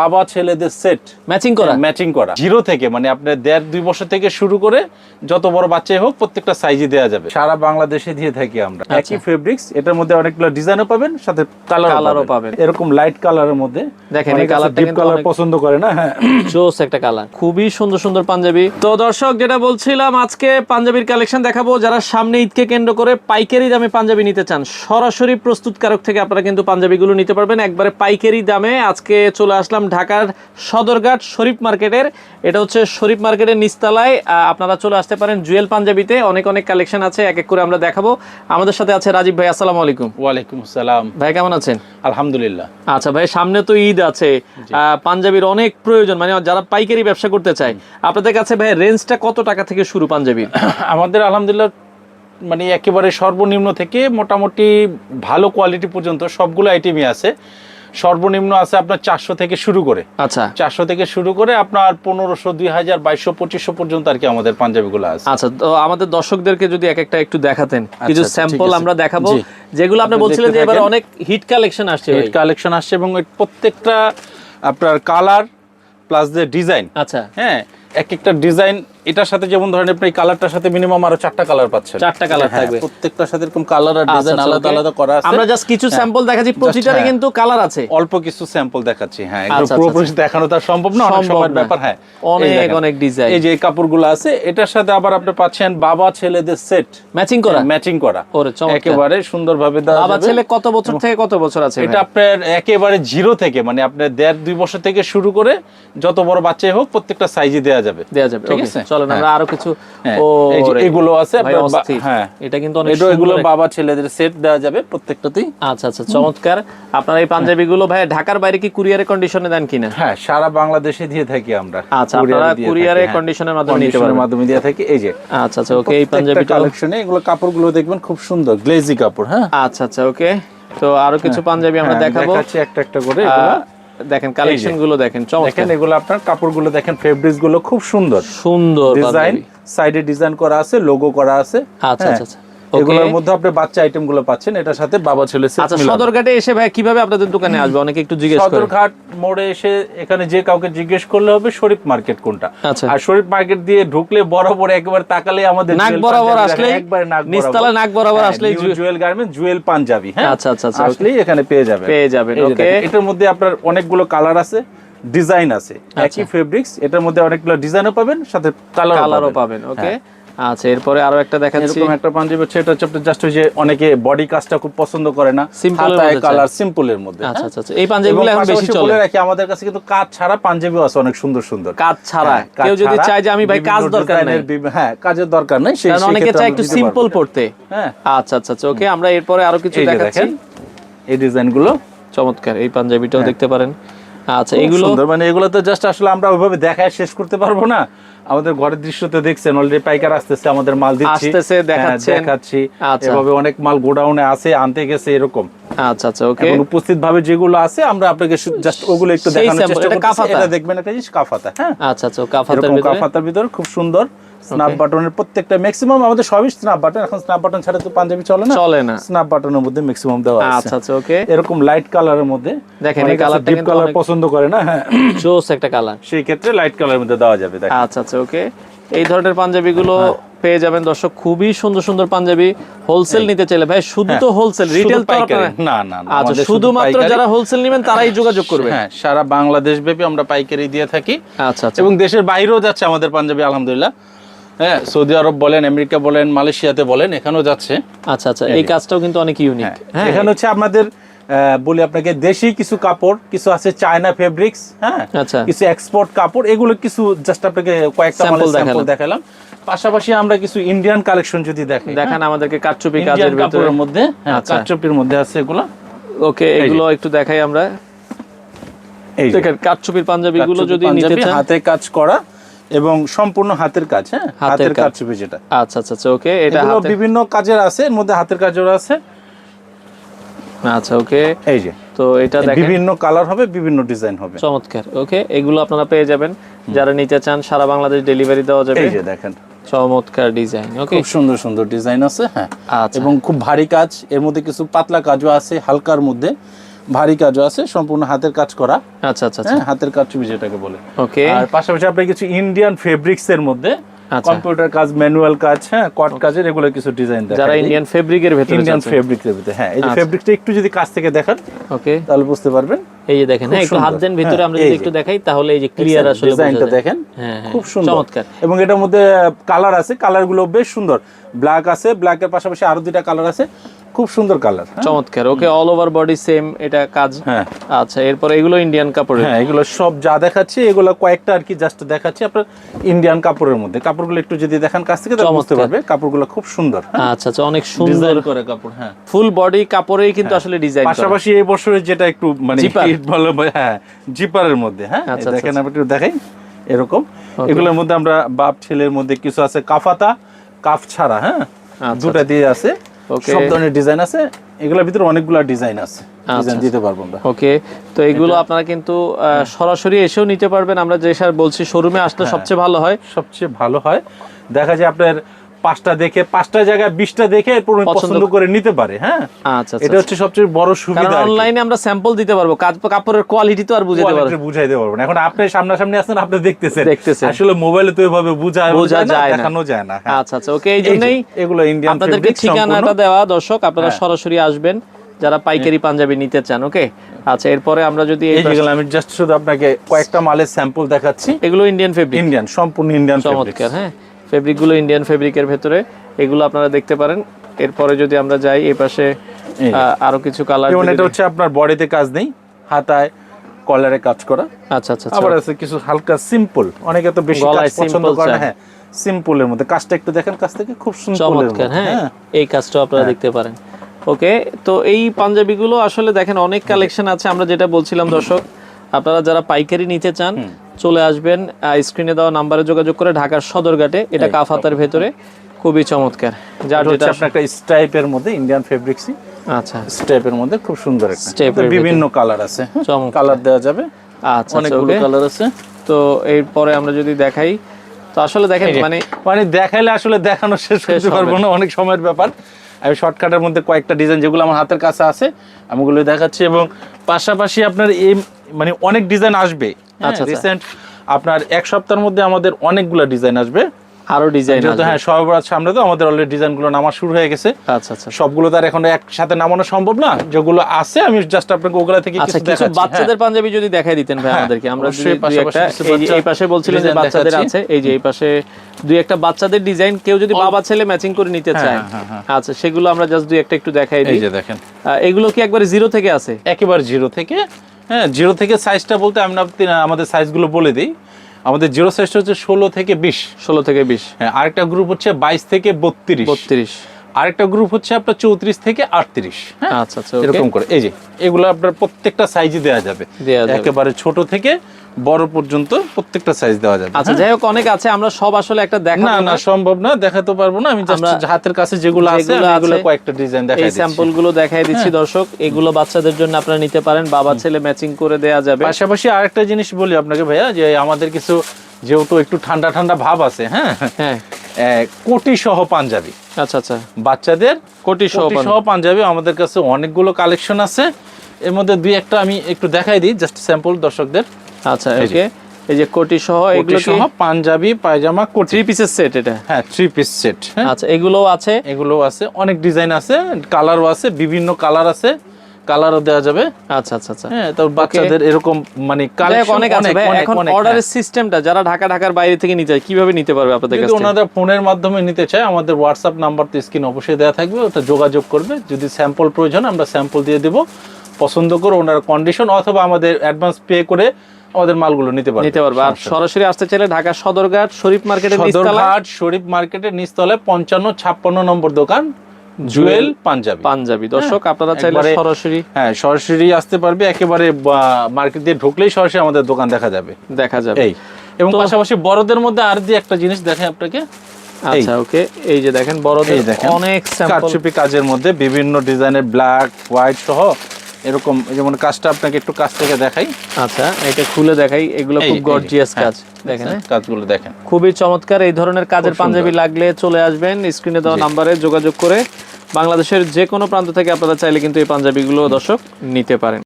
বাবা ছেলেদের set matching করা? ম্যাচিং করা। জিরো থেকে মানে আপনার দেড় দুই বছর থেকে শুরু করে যত বড় বাচ্চাই হোক প্রত্যেকটা সাইজে দেওয়া যাবে। সারা বাংলাদেশে দিয়ে থাকি আমরা। আচ্ছা। একই ফেব্রিক্স এটার মধ্যে অনেকগুলো ডিজাইনও পাবেন সাথে কালারও পাবেন। পাবেন। এরকম লাইট কালারের মধ্যে। দেখেন, এই কালারটা ডিপ কালার পছন্দ করে না হ্যাঁ। জোস একটা কালার খুবই সুন্দর সুন্দর পাঞ্জাবি। তো দর্শক যেটা বলছিলাম আজকে পাঞ্জাবির কালেকশন দেখাবো। যারা সামনে ঈদকে কেন্দ্র করে পাইকারি দামে পাঞ্জাবি নিতে চান সরাসরি প্রস্তুতকারক থেকে আপনারা কিন্তু পাঞ্জাবিগুলো নিতে পারবেন। একবারে পাইকারি দামে আজকে চলে আসলাম ঢাকার সদরঘাট শরীফ মার্কেটের। এটা হচ্ছে শরীফ মার্কেটের নিস্তালায় আপনারা চলে আসতে পারেন জুয়েল পাঞ্জাবিতে। অনেক অনেক কালেকশন আছে এক এক করে আমরা দেখাবো। আমাদের সাথে আছে রাজীব ভাই আসসালামু আলাইকুম। ওয়ালাইকুম আসসালাম। ভাই কেমন আছেন? আলহামদুলিল্লাহ। আচ্ছা ভাই সামনে তো ঈদ আছে। পাঞ্জাবির অনেক প্রয়োজন মানে যারা পাইকারি ব্যবসা করতে চায় আপনাদের কাছে ভাই রেঞ্জটা কত টাকা থেকে শুরু পাঞ্জাবির আমাদের আলহামদুলিল্লাহ মানে একেবারে সর্বনিম্ন থেকে মোটামুটি ভালো কোয়ালিটি পর্যন্ত সবগুলো আইটেমই আছে। সর্বনিম্ন আছে আপনার চারশো থেকে শুরু করে। আচ্ছা। চারশো থেকে শুরু করে আপনার পনেরোশো দুই হাজার বাইশশো পঁচিশশো পর্যন্ত আর কি আমাদের পাঞ্জাবিগুলো আছে। আচ্ছা তো আমাদের দর্শকদেরকে যদি এক একটা একটু দেখাতেন কিছু আচ্ছা, স্যাম্পল আমরা দেখাবো। যেগুলো আপনি বলছিলেন যে এবার অনেক হিট কালেকশন আসছে হিট কালেকশন আসছে এবং প্রত্যেকটা আপনার কালার প্লাস যে ডিজাইন আচ্ছা। হ্যাঁ এক একটা ডিজাইন এটার সাথে যেমন ধরেন আপনি কালারটার সাথে মিনিমাম আরও চারটা কালার পাচ্ছেন। চারটা colour হ্যাঁ, থাকবে। প্রত্যেকটার সাথে এরকম কালার আর আচ্ছা, ডিজাইন আচ্ছা, আলাদা আলাদা করা আছে। আমরা জাস্ট কিছু। স্যাম্পল দেখাচ্ছি প্রতিটারই হ্যাঁ। কিন্তু কালার আছে। অল্প কিছু স্যাম্পল দেখাচ্ছি হ্যাঁ। আচ্ছা, একটু আচ্ছা, পুরোপুরি দেখানো তো আর সম্ভব না অনেক সময়ের ব্যাপার হ্যাঁ। অনেক অনেক ডিজাইন এই যে কাপড়গুলো আছে এটার সাথে আবার আপনি পাচ্ছেন বাবা ছেলেদের সেট ম্যাচিং করা? ম্যাচিং করা। ওরে চমৎকার। একেবারে সুন্দরভাবে দেওয়া বাবা ছেলে কত বছর থেকে কত বছর আছে এটা আপনার একেবারে জিরো থেকে মানে আপনার দেড় দুই বছর থেকে শুরু করে যত বড় বাচ্চাই হোক প্রত্যেকটা সাইজে দেওয়া যাবে। দেওয়া যাবে ঠিক আছে? চলেন আমরা আরও কিছু হ্যাঁ। এগুলো আছে। হ্যাঁ এটা কিন্তু অনেক এগুলো বাবা ছেলেদের সেট দেওয়া যাবে প্রত্যেকটাতেই আচ্ছা আচ্ছা চমৎকার আপনার এই পাঞ্জাবি গুলো ভাই ঢাকার বাইরে কি কুরিয়ারে কন্ডিশনে দেন কিনা হ্যাঁ সারা বাংলাদেশে দিয়ে থাকি আমরা আচ্ছা, আপনারা হ্যাঁ। condition এর মাধ্যমে নিতে পারবেন। মাধ্যমে দিয়ে থাকি এই যে আচ্ছা আচ্ছা ওকে এই পাঞ্জাবিটা কালেকশনে এগুলো কাপড়গুলো দেখবেন খুব সুন্দর গ্লেজি কাপড় হ্যাঁ আচ্ছা আচ্ছা ওকে তো আরও কিছু পাঞ্জাবি আমরা হ্যাঁ, দেখাবো দেখাচ্ছি একটা একটা করে। দেখেন কালেকশনগুলো দেখেন দেখেন এগুলো আপনার কাপড়গুলো দেখেন ফেব্রিক্সগুলো খুব সুন্দর। সুন্দর ডিজাইন সাইডে ডিজাইন করা আছে লোগো করা আছে আচ্ছা হ্যাঁ। আচ্ছা আচ্ছা। এগুলোর মধ্যে আপনি বাচ্চা পাচ্ছেন এটার সাথে বাবা ছেলে আচ্ছা সদরঘাটে এসে ভাই কীভাবে আপনাদের দোকানে আসবে? অনেকে একটু জিজ্ঞেস করে। সদরঘাট মোড়ে এসে এখানে যে কাউকে জিজ্ঞেস করলে হবে শরীফ মার্কেট কোনটা। আচ্ছা। আর শরীফ মার্কেট দিয়ে ঢুকলে বরাবর একবার তাকালে আমাদের নাক বরাবর দেখেন, একবারে নাক নিচতলা নাক বরাবর হ্যাঁ, আসলেই new jewel- garment jewel Punjabi হ্যাঁ? আচ্ছা, আচ্ছা, আচ্ছা, আসলেই এখানে পেয়ে যাবেন। পেয়ে যাবেন। দেখেন, এটার মধ্যে আপনার অনেকগুলো কালার আছে ডিজাইন আছে। আচ্ছা। একই ফেব্রিক্স এটার মধ্যে অনেকগুলো ডিজাইনও পাবেন সাথে কালারও পাবেন। ওকে আচ্ছা এরপরে আরও একটা দেখাচ্ছি। এরকম একটা পাঞ্জাবি হচ্ছে এটা হচ্ছে জাস্ট ওই যে অনেকে বডি কাজটা খুব পছন্দ করে না মধ্যে কালার সিম্পলের মধ্যে আচ্ছা হ্যাঁ? আচ্ছা আচ্ছা এই পাঞ্জাবিগুলো এখন বেশি চলে। বলে রাখি আমাদের কাছে কিন্তু কাজ ছাড়া পাঞ্জাবিও আছে অনেক সুন্দর সুন্দর। কাজ ছাড়া। হ্যাঁ, কেউ যদি ছাড়া চায় যে আমি ভাই কাজ দরকার নাই। হ্যাঁ কাজের দরকার নাই সেই কারণ অনেকে চায় একটু সিম্পল পড়তে। হ্যাঁ। আচ্ছা আচ্ছা আচ্ছা ওকে আমরা এরপরে আরও কিছু দেখাচ্ছি। এই ডিজাইনগুলো চমৎকার এই পাঞ্জাবিটাও হ্যাঁ। দেখতে পারেন। আচ্ছা এগুলো সুন্দর। মানে এগুলো তো জাস্ট আসলে আমরা ওইভাবে দেখায় শেষ করতে পারব না। আমাদের ঘরের দৃশ্যতে দেখছেন অলরেডি পাইকার আসতেছে আমাদের মাল দিচ্ছি। আসতেছে, হ্যাঁ, দেখাচ্ছেন। দেখাচ্ছি। আচ্ছা। এভাবে অনেক মাল গোডাউনে আছে আনতে গেছে এরকম। আচ্ছা আচ্ছা ওকে এখন উপস্থিত ভাবে যেগুলো আছে আমরা আপনাকে জাস্ট ওগুলো একটু দেখানোর চেষ্টা এটা কাফাতা? এটা দেখবেন একটা জিনিস কাফাতা হ্যাঁ? আচ্ছা আচ্ছা কাফাতের ভিতরে? কাফাতার ভিতরে খুব সুন্দর। স্ন্যাপ বাটনের প্রত্যেকটা ম্যাক্সিমাম আমাদের সবই স্ন্যাপ বাটন এখন স্ন্যাপ বাটন ছাড়া তো পাঞ্জাবি চলে না? চলে না। স্ন্যাপ বাটনের মধ্যে ম্যাক্সিমাম দেওয়া আছে। আচ্ছা আচ্ছা ওকে এরকম লাইট কালারের মধ্যে। দেখেন, এই কালারটা ডিপ কালার পছন্দ করে না হ্যাঁ। জোস একটা কালার সেই ক্ষেত্রে লাইট কালারের মধ্যে দেওয়া যাবে দেখেন। আচ্ছা আচ্ছা ওকে এই ধরনের পাঞ্জাবিগুলো হ্যাঁ। পেয়ে যাবেন দর্শক খুবই সুন্দর সুন্দর পাঞ্জাবি। হোলসেল নিতে চাইলে ভাই শুধু তো হোলসেল রিটেল পাইকারি। না। না না, আচ্ছা শুধুমাত্র যারা হোলসেল নেবেন তারাই যোগাযোগ করবে হ্যাঁ সারা বাংলাদেশ ব্যাপী আমরা পাইকারি দিয়ে থাকি। আচ্ছা আচ্ছা। এবং দেশের বাইরেও যাচ্ছে আমাদের পাঞ্জাবি আলহামদুলিল্লাহ। হ্যাঁ সৌদি আরব বলেন আমেরিকা বলেন মালয়েশিয়াতে বলেন এখানেও যাচ্ছে। আচ্ছা আচ্ছা এই কাজটাও কিন্তু অনেক ইউনিক হ্যাঁ হ্যাঁ। এখানে হচ্ছে আমাদের বলি আপনাকে দেশি কিছু কাপড় কিছু আছে চায়না ফেব্রিক্স হ্যাঁ আচ্ছা। কিছু এক্সপোর্ট কাপড় এগুলো কিছু জাস্ট আপনাকে কয়েকটা স্যাম্পল দেখালাম। পাশাপাশি আমরা কিছু ইন্ডিয়ান কালেকশন যদি দেখেন দেখান আমাদেরকে কাটচুপি কাজের কাপড়ের মধ্যে হ্যাঁ, আচ্ছা। কাটচুপির মধ্যে আছে এগুলো। ওকে এগুলো একটু দেখাই আমরা। এই দেখেন কাটচুপির পাঞ্জাবি গুলো যদি নিতে চান। হাতে কাজ করা এবং সম্পূর্ণ হাতের কাজ হ্যাঁ? হাতের কাজ। কাটচুপি যেটা। আচ্ছা আচ্ছা আচ্ছা ওকে এটা বিভিন্ন কাজের আছে এর মধ্যে হাতের কাজের আছে। আচ্ছা ওকে। এই যে। তো এটা দেখেন। বিভিন্ন কালার হবে বিভিন্ন ডিজাইন হবে। চমৎকার ওকে এগুলো আপনারা পেয়ে যাবেন। যারা নিতে চান সারা বাংলাদেশ ডেলিভারি দেওয়া যাবে। এই যে দেখেন। চমৎকার ডিজাইন ওকে। খুব সুন্দর সুন্দর ডিজাইন আছে হ্যাঁ। আচ্ছা। এবং খুব ভারী কাজ এর মধ্যে কিছু পাতলা কাজও আছে হালকার মধ্যে। ভারী কাজও আছে সম্পূর্ণ হাতের কাজ করা। আচ্ছা আচ্ছা আচ্ছা। হ্যাঁ হাতের কাজ ছবি যেটাকে বলে। ওকে। আর পাশাপাশি আপনি কিছু ইন্ডিয়ান ফেব্রিক্স এর মধ্যে আচ্ছা। কম্পিউটার কাজ ম্যানুয়াল কাজ হ্যাঁ কট কাজের এগুলো কিছু ডিজাইন দেখা যারা ইন্ডিয়ান ফেব্রিকের ভেতরে ইন্ডিয়ান। ফেব্রিক এর ভিতরে হ্যাঁ এই যে আচ্ছা। ফেব্রিকটা একটু যদি কাছ থেকে দেখান ওকে। তাহলে বুঝতে পারবেন। এই যে দেখেন হ্যাঁ একটু হাত দেন ভিতরে আমরা যদি একটু দেখাই তাহলে এই যে ক্লিয়ার আসলে ডিজাইনটা দেখেন। হ্যাঁ খুব সুন্দর। চমৎকার। এবং এটার মধ্যে কালার আছে কালারগুলো বেশ সুন্দর। ব্ল্যাক আছে ব্ল্যাকের পাশাপাশি আরও দুইটা কালার আছে। খুব সুন্দর কালার চমৎকার। Okay all over body same এটা কাজ? হ্যাঁ। আচ্ছা এরপর এগুলো ইন্ডিয়ান কাপড়ের? হ্যাঁ এগুলো সব যা দেখাচ্ছি এগুলো কয়েকটা আর কি জাস্ট দেখাচ্ছি আপনার ইন্ডিয়ান কাপড়ের মধ্যে। কাপড়গুলো একটু যদি দেখেন কাছ থেকে তাহলে বুঝতে পারবে কাপড়গুলো খুব সুন্দর হ্যাঁ? আচ্ছা আচ্ছা অনেক সুন্দর করে কাপড় হ্যাঁ। ফুল বডি কাপড়েই কিন্তু আসলে ডিজাইন পাশাপাশি এই বছরের যেটা একটু মানে hit হ্যাঁ জিপারের মধ্যে হ্যাঁ? আচ্ছা, এই দেখেন আচ্ছা, আমি একটু দেখাই এরকম। এগুলোর মধ্যে আমরা বাপ ছেলের মধ্যে কিছু আছে কাফাতা কাফ ছাড়া হ্যাঁ? আচ্ছা, দুটা দিয়ে আছে. সব ধরনের ডিজাইন আছে। এগুলোর ভিতরে অনেকগুলো ডিজাইন আছে। ডিজাইন দিতে পারব আমরা। ওকে তো এগুলো আপনারা কিন্তু সরাসরি এসেও নিতে পারবেন। আমরা যে স্যার বলছি শোরুমে আসলে হ্যাঁ। সবচেয়ে ভালো হয়। সবচেয়ে ভালো হয়। দেখা যায় আপনার পাঁচটা দেখে পাঁচটা জায়গায় বিশটা দেখে এরপর পছন্দ- করে নিতে পারে হ্যাঁ? আচ্ছা এটা আচ্ছা। হচ্ছে সবচেয়ে বড় সুবিধা অনলাইনে আমরা স্যাম্পল দিতে পারব কাপড়ের কোয়ালিটি তো আর বুঝাতে পারব বুঝাইতে পারব না। এখন আপনি সামনাসামনি আছেন আপনি দেখতেছেন। দেখতেছেন। আসলে মোবাইলে তো এভাবে বুঝা বোঝা যায় না। দেখানো যায় না হ্যাঁ। আচ্ছা আচ্ছা ওকে এই জন্যই এগুলো ইন্ডিয়ান আপনাদেরকে ঠিকানাটা দেওয়া দর্শক আপনারা হ্যাঁ। সরাসরি আসবেন যারা পাইকারি পাঞ্জাবি নিতে চান ওকে? আচ্ছা এরপরে আমরা যদি এই এই যেগুলো আমি জাস্ট শুধু আপনাকে কয়েকটা মালের স্যাম্পল দেখাচ্ছি। এগুলো ইন্ডিয়ান ফেব্রিক ইন্ডিয়ান সম্পূর্ণ ইন্ডিয়ান চমৎকার হ্যাঁ। ফেব্রিকগুলো ইন্ডিয়ান ফেব্রিকের ভেতরে এগুলো আপনারা দেখতে পারেন। এরপরে যদি আমরা যাই এই পাশে আরও কিছু কালার যেমন এটা হচ্ছে আপনার বডিতে কাজ নেই হাতায় কলারে কাজ করা। আচ্ছা আচ্ছা আচ্ছা। আবার আছে কিছু হালকা সিম্পল অনেকে তো বেশি কাজ পছন্দ করে না হ্যাঁ সিম্পলের মধ্যে। কাজটা একটু দেখেন কাজ থেকে খুব সুন্দর হ্যাঁ হ্যাঁ। এই কাজটাও আপনারা দেখতে পারেন। ওকে তো এই পাঞ্জাবিগুলো আসলে দেখেন অনেক কালেকশন আছে। আমরা যেটা বলছিলাম দর্শক আপনারা যারা পাইকারি নিতে চান চলে আসবেন স্ক্রিনে দেওয়া নাম্বারে যোগাযোগ করে ঢাকার সদরঘাটে এটা কাফাতার ভেতরে খুবই চমৎকার। যার হচ্ছে আপনার একটা স্টাইপের মধ্যে ইন্ডিয়ান ফেব্রিক্সই আচ্ছা। স্টেপের মধ্যে খুব সুন্দর একটা। এর বিভিন্ন কালার আছে চমৎকার। কালার দেওয়া যাবে। আচ্ছা অনেকগুলো কালার আছে। তো এরপরে আমরা যদি দেখাই তো আসলে দেখেন মানে মানে দেখাইলে আসলে দেখানো শেষ করতে পারব না অনেক সময়ের ব্যাপার। আমি শর্টকাটের মধ্যে কয়েকটা ডিজাইন যেগুলো আমার হাতের কাছে আছে আমি ওগুলো দেখাচ্ছি এবং পাশাপাশি আপনার এই মানে অনেক ডিজাইন আসবে। আচ্ছা, আচ্ছা। রিসেন্ট আপনার এক সপ্তাহের মধ্যে আমাদের অনেকগুলো ডিজাইন আসবে। আরও ডিজাইন হ্যাঁ সবার সামনে তো আমাদের অলরেডি ডিজাইনগুলো নামা শুরু হয়ে গেছে। আচ্ছা আচ্ছা। সবগুলো তো আর এখন একসাথে নামানো সম্ভব না। যেগুলো আছে আমি জাস্ট আপনাকে ওগুলা থেকে আচ্ছা কিছু কিছু দেখাচ্ছি। বাচ্চাদের পাঞ্জাবি যদি দেখাই দিতেন ভাই হ্যাঁ, আমাদেরকে আমরা যদি দুই একটা এই পাশে বলছিলেন যে বাচ্চাদের আছে এই যে এই পাশে দুই একটা বাচ্চাদের ডিজাইন কেউ যদি বাবা ছেলে ম্যাচিং করে নিতে চায়। হ্যাঁ, হ্যাঁ, আচ্ছা সেগুলো আমরা জাস্ট দুই একটা একটু দেখাই দিই। এই যে দেখেন। এগুলো কি একবারে জিরো থেকে আছে? একেবারে জিরো থেকে হ্যাঁ জিরো থেকে সাইজটা বলতে আমি আমাদের সাইজগুলো বলে দিই। আমাদের জিরো সাইজটা হচ্ছে ষোলো থেকে বিশ। ষোলো থেকে বিশ। হ্যাঁ আরেকটা গ্রুপ হচ্ছে বাইশ থেকে বত্রিশ। বত্রিশ। আরেকটা গ্রুপ হচ্ছে আপনার চৌত্রিশ থেকে আটত্রিশ। হ্যাঁ? আচ্ছা আচ্ছা এরকম করে। এই যে এগুলো আপনার প্রত্যেকটা সাইজই দেওয়া যাবে। একেবারে ছোট থেকে বড় পর্যন্ত প্রত্যেকটা সাইজ দেওয়া যাবে। আচ্ছা যাই হোক অনেক আছে আমরা সব আসলে একটা না দেখাবো না না সম্ভব না দেখাতে পারব না। আমি জাস্ট হাতের কাছে যেগুলো আছে এগুলো কয়েকটা ডিজাইন দেখাই দিচ্ছি। স্যাম্পলগুলো দেখাই দিচ্ছি দর্শক। এগুলো বাচ্চাদের জন্য আপনারা নিতে পারেন বাবা ছেলে ম্যাচিং করে দেয়া যাবে। পাশাপাশি আরেকটা জিনিস বলি আপনাকে ভাইয়া যে আমাদের কিছু যেহেতু একটু ঠান্ডা ঠান্ডা ভাব আছে হ্যাঁ? হ্যাঁ। কোটি সহ পাঞ্জাবি। আচ্ছা আচ্ছা। বাচ্চাদের কোটি সহ সহ পাঞ্জাবি আমাদের কাছে অনেকগুলো কালেকশন আছে। এর মধ্যে দুই একটা আমি একটু দেখাই দিই জাস্ট স্যাম্পল দর্শকদের। আচ্ছা। ওকে। এই যে কোটি সহ এগুলো সহ পাঞ্জাবি পায়জামা কোটি। থ্রি পিসের সেট এটা? হ্যাঁ থ্রি পিস সেট আচ্ছা এগুলোও আছে? এগুলোও আছে অনেক ডিজাইন আছে কালারও আছে বিভিন্ন কালার আছে। কালারও দেওয়া যাবে। আচ্ছা আচ্ছা আচ্ছা। হ্যাঁ তো বাচ্চাদের এরকম মানে কালেকশন অনেক আছে এখন অর্ডারের সিস্টেমটা যারা ঢাকা ঢাকার বাইরে থেকে নিতে চায় কীভাবে নিতে পারবে আপনাদের কাছে থেকে? ওনারা ফোনের মাধ্যমে নিতে চায় আমাদের হোয়াটসঅ্যাপ নাম্বার তো স্ক্রিন অবশ্যই দেওয়া থাকবে ওটা যোগাযোগ করবে। যদি স্যাম্পল প্রয়োজন আমরা স্যাম্পল দিয়ে দেব। পছন্দ করে ওনার কন্ডিশন অথবা আমাদের অ্যাডভান্স পে করে আমাদের মালগুলো নিতে পারবে। নিতে পারবে। আর সরাসরি আসতে চাইলে ঢাকা সদরঘাট শরীফ মার্কেটের নিচতলা সদরঘাট শরীফ মার্কেটের নিচতলায় পঞ্চান্ন ছাপ্পান্ন নম্বর দোকান। জুয়েল পাঞ্জাবি। পাঞ্জাবি। দর্শক আপনারা চাইলে সরাসরি হ্যাঁ সরাসরি আসতে পারবে একেবারে মার্কেট দিয়ে ঢুকলেই সরাসরি আমাদের দোকান দেখা যাবে। দেখা যাবে। এই এবং পাশাপাশি বড়দের মধ্যে আর দিয়ে একটা জিনিস দেখে আপনাকে। আচ্ছা ওকে এই যে দেখেন বড়দের। অনেক স্যাম্পল কাজের মধ্যে বিভিন্ন ডিজাইনের ব্ল্যাক হোয়াইট সহ এরকম যেমন কাজটা আপনাকে একটু কাছ থেকে দেখাই। আচ্ছা এটা খুলে দেখাই এগুলো খুব গর্জিয়াস হ্যাঁ, কাজ দেখেন হ্যাঁ? কাজগুলো দেখেন। খুবই চমৎকার এই ধরনের কাজের পাঞ্জাবি লাগলে চলে আসবেন স্ক্রিনে দেওয়া নাম্বারে যোগাযোগ করে বাংলাদেশের যে কোনো প্রান্ত থেকে আপনারা চাইলে কিন্তু এই পাঞ্জাবিগুলো দর্শক নিতে পারেন।